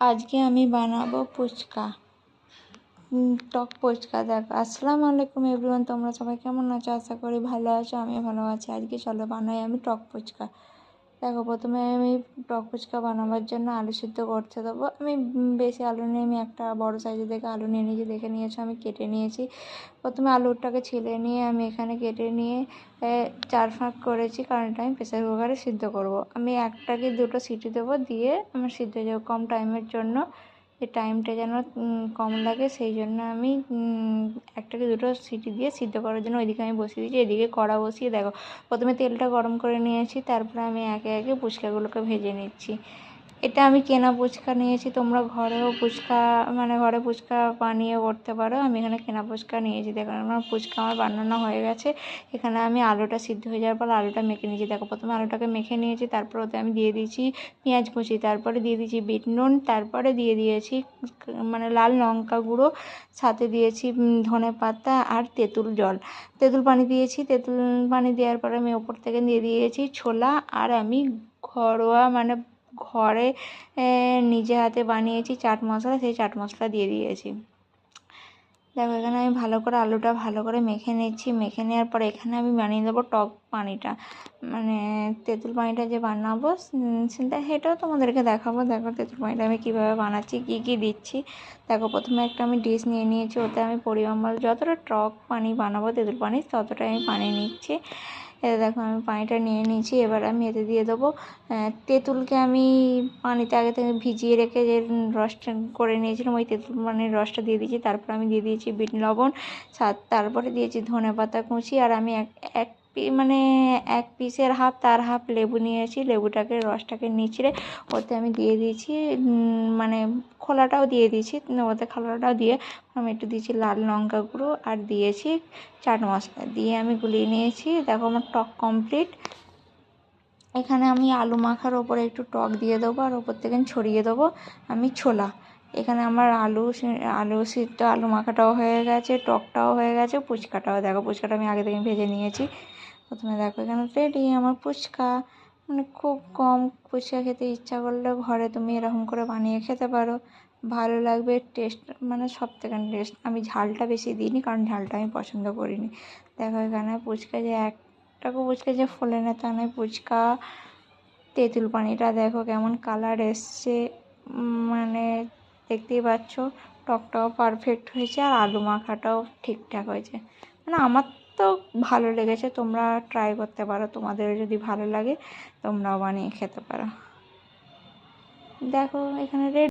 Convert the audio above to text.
আজকে আমি বানাবো ফুচকা। টক ফুচকা, দেখো। আসসালামু আলাইকুম এভরিওয়ান তোমরা সবাই কেমন আছো? আশা করি ভালো আছো আমি ভালো আছি। আজকে চলো বানাই আমি টক ফুচকা। দেখো, প্রথমে আমি টক ফুচকা বানাবার জন্য আলু সিদ্ধ করতে দেবো। আমি বেশি আলু নিয়ে, আমি একটা বড় সাইজের দেখে আলু নিয়ে নিয়েছি, দেখে নিয়েছি, আমি কেটে নিয়েছি। প্রথমে আলুটাকে ছিলে নিয়ে আমি এখানে কেটে নিয়ে চার ফাঁক করেছি, কারণ এটা আমি প্রেসার কুকারে সিদ্ধ করব। আমি একটা কি দুটো সিটি দেবো, দিয়ে আমার সিদ্ধ হয়ে যাবে কম টাইমের জন্য। যে টাইমটা যেন কম লাগে, সেই জন্য আমি একটাকে দুটো সিটি দিয়ে সিদ্ধ করার জন্য ওইদিকে আমি বসিয়ে দিয়েছি। এদিকে কড়া বসিয়ে, দেখো, প্রথমে তেলটা গরম করে নিয়েছি, তারপরে আমি একে একে ফুচকাগুলোকে ভেজে নিচ্ছি। এটা আমি কেনা ফুচকা নিয়েছি, তোমরা ঘরেও ফুচকা মানে ঘরে ফুচকা বানিয়ে করতে পারো। আমি এখানে কেনা ফুচকা নিয়েছি, দেখো আমার ফুচকা আমার বানানো হয়ে গেছে। এখানে আমি আলুটা সিদ্ধ হয়ে যাওয়ার পর আলুটা মেখে নিয়েছি। দেখো প্রথমে আলুটাকে মেখে নিয়েছি, তারপর ওতে আমি দিয়ে দিয়েছি পেঁয়াজ কুচি, তারপরে দিয়ে দিয়েছি বিট নুন, তারপরে দিয়ে দিয়েছি মানে লাল লঙ্কা গুঁড়ো, সাথে দিয়েছি ধনে পাতা আর তেঁতুল জল। তেঁতুল পানি দিয়েছি, তেঁতুল পানি দেওয়ার পরে আমি ওপর থেকে দিয়ে দিয়েছি ছোলা, আর আমি ঘরোয়া মানে ঘরে নিজে হাতে বানিয়েছি চাট মশলা, সেই চাট মশলা দিয়ে দিয়েছি। দেখো, এখানে আমি ভালো করে আলুটা ভালো করে মেখে নিচ্ছি। মেখে নেওয়ার পরে এখানে আমি বানিয়ে দেবো টক পানিটা। মানে তেঁতুল পানিটা যে বানাবো সেটা সেটাও তোমাদেরকে দেখাবো। দেখো, তেঁতুল পানিটা আমি কীভাবে বানাচ্ছি, কী কী দিচ্ছি। দেখো, প্রথমে একটা আমি ডিশ নিয়ে নিয়েছি, ওতে আমি পরিমাণ যতটা টক পানি বানাবো, তেঁতুল পানি, ততটাই আমি পানি নিচ্ছি। এতে দেখো, আমি পানিটা নিয়ে নিয়েছি, এবার আমি এতে দিয়ে দেবো তেঁতুলকে আমি পানিতে আগে থেকে ভিজিয়ে রেখে যে রসটা করে নিয়েছিলাম, ওই তেঁতুল পানির রসটা দিয়ে দিয়েছি, তারপর আমি দিয়ে দিয়েছি বিট লবণ তারপরে দিয়েছি ধনে পাতা কুচি, আর আমি এক এক মানে এক পিসের হাফ, তার হাফ লেবু নিয়েছি লেবুটাকে, রসটাকে নিচড়ে ওতে আমি দিয়ে দিয়েছি মানে খোলাটাও দিয়ে দিয়েছি, ওতে খোলাটাও দিয়ে আমি একটু দিয়েছি লাল লঙ্কা গুঁড়ো আর দিয়েছি চাট মশলা। দিয়ে আমি গুলিয়ে নিয়েছি, দেখো আমার টক কমপ্লিট। এখানে আমি আলু মাখার ওপরে একটু টক দিয়ে দেবো আর ওপর থেকে ছড়িয়ে দেবো আমি ছোলা। এখানে আমার আলু আলু সিদ্ধ, আলু মাখাটাও হয়ে গেছে, টকটাও হয়ে গেছে ফুচকাটাও দেখো ফুচকাটা আমি আগে থেকে ভেজে নিয়েছি। প্রথমে দেখো, এখানে রেডি আমার ফুচকা মানে খুব কম ফুচকা খেতে ইচ্ছা করলে ঘরে তুমি এরকম করে বানিয়ে খেতে পারো। ভালো লাগবে টেস্ট মানে সব থেকে টেস্ট আমি ঝালটা বেশি দিইনি, কারণ ঝালটা আমি পছন্দ করিনি। দেখো, এখানে ফুচকা যে একটাকু ফুচকা যে ফোলে না তা নয় ফুচকা তেঁতুল পানিটা দেখো কেমন কালার এসছে। মানে দেখতেই পাচ্ছ, টকটাও পারফেক্ট হয়েছে আর আলু মাখাটাও ঠিকঠাক হয়েছে। মানে আমার তো ভালো লেগেছে, তোমরা ট্রাই করতে পারো তোমাদের যদি ভালো লাগে, তোমরাও বানিয়ে খেতে পারো। দেখো, এখানে রেডি